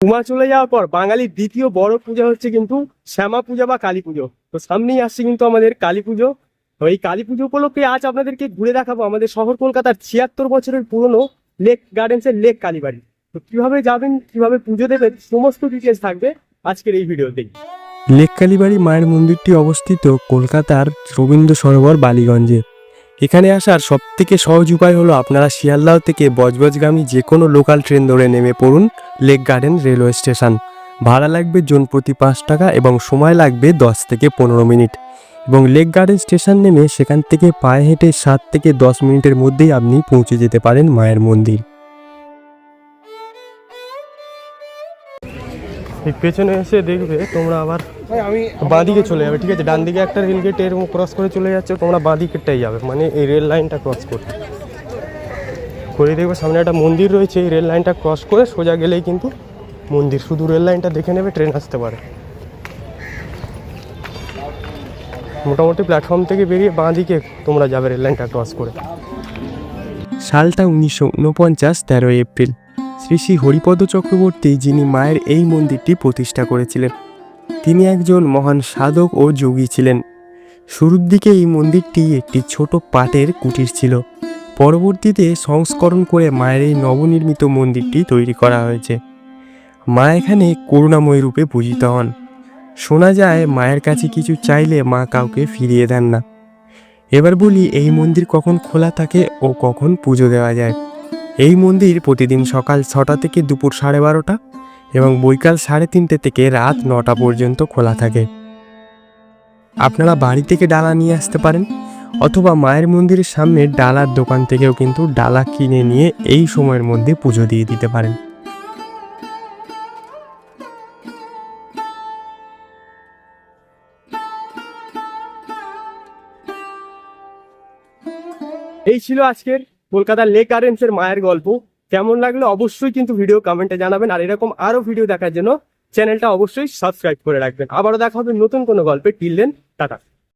উমা চলে যাওয়ার পর বাঙালির দ্বিতীয় বড় পূজা হচ্ছে কিন্তু শ্যামা পূজা বা কালী পুজো। তো সামনেই আসছে কিন্তু আমাদের কালী পুজো। তো এই কালী পুজো উপলক্ষে আজ আপনাদেরকে ঘুরে দেখাবো আমাদের শহর কলকাতার ছিয়াত্তর বছরের পুরনো লেক গার্ডেন্সের লেক কালীবাড়ি তো কীভাবে যাবেন, কীভাবে পুজো দেবেন, সমস্ত ডিটেলস থাকবে আজকের এই ভিডিওতেই লেক কালীবাড়ি মায়ের মন্দিরটি অবস্থিত কলকাতার রবীন্দ্র সরোবর, বালিগঞ্জে। এখানে আসার সবথেকে সহজ উপায় হলো আপনারা শিয়ালদাহ থেকে বজবজগামী যে কোনো লোকাল ট্রেন ধরে নেমে পড়ুন লেক গার্ডেন রেলওয়ে স্টেশন ভাড়া লাগবে জন প্রতি পাঁচ টাকা এবং সময় লাগবে দশ থেকে পনেরো মিনিট। এবং লেক গার্ডেন স্টেশন নেমে সেখান থেকে পায়ে হেঁটে সাত থেকে দশ মিনিটের মধ্যেই আপনি পৌঁছে যেতে পারেন মায়ের মন্দির। এই পেছনে এসে দেখবে তোমরা আবার বাঁদিকে চলে যাবে, ঠিক আছে? ডান দিকে একটা রেল গেট এরকম ক্রস করে চলে যাচ্ছে, তোমরা বাঁদিকেরটাই যাবে মানে এই রেল লাইনটা ক্রস করতে করে দেখবে সামনে একটা মন্দির রয়েছে, এই রেল লাইনটা ক্রস করে সোজা গেলেই কিন্তু মন্দির। শুধু রেল লাইনটা দেখে নেবে ট্রেন আসতে পারে। মোটামুটি প্ল্যাটফর্ম থেকে বেরিয়ে বাঁদিকে তোমরা যাবে রেল লাইনটা ক্রস করে। সালটা উনিশশো উনপঞ্চাশ তেরোই এপ্রিল। শ্রী শ্রী হরিপদ চক্রবর্তী যিনি মায়ের এই মন্দিরটি প্রতিষ্ঠা করেছিলেন। তিনি একজন মহান সাধক ও যোগী ছিলেন। শুরুর দিকে এই মন্দিরটি একটি ছোট পাটের কুটির ছিল। পরবর্তীতে সংস্করণ করে মায়ের এই নবনির্মিত মন্দিরটি তৈরি করা হয়েছে। মা এখানে করুণাময় রূপে পূজিত হন। শোনা যায়, মায়ের কাছে কিছু চাইলে মা কাউকে ফিরিয়ে দেন না। এবার বলি, এই মন্দির কখন খোলা থাকে ও কখন পুজো দেওয়া যায়? এই মন্দির প্রতিদিন সকাল ছটা থেকে দুপুর সাড়ে বারোটা এবং বৈকাল সাড়ে তিনটে থেকে রাত নটা পর্যন্ত খোলা থাকে। আপনারা বাড়ি থেকে ডালা নিয়ে আসতে পারেন অথবা মায়ের মন্দিরের সামনে ডালার দোকান থেকেও কিন্তু ডালা কিনে নিয়ে এই সময়ের মধ্যে পুজো দিয়ে দিতে পারেন। এই ছিল আজকের কলকাতার লেক গার্ডেন্সের মায়ের গল্প। কেমন লাগল অবশ্যই কিন্তু ভিডিও কমেন্টে জানাবেন। আর এরকম আরও ভিডিও দেখার জন্য চ্যানেলটা অবশ্যই সাবস্ক্রাইব করে রাখবেন। আবারও দেখা হবে নতুন কোনো গল্পে। Till then tata.